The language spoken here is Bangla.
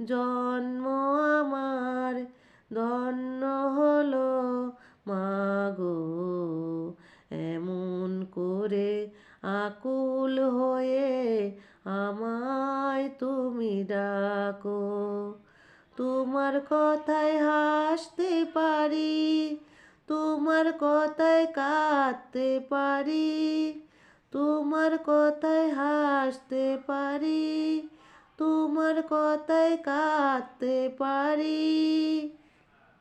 জন্ম আমার, ধন্য হলো মাগো এমন করে আকুল হয়ে আমায় তুমি ডাকো। তোমার কথায় হাসতে পারি, তোমার কথায় কাঁদতে পারি, তোমার কথায় হাসতে পারি। তোমার কথায় কাঁদতে পারি।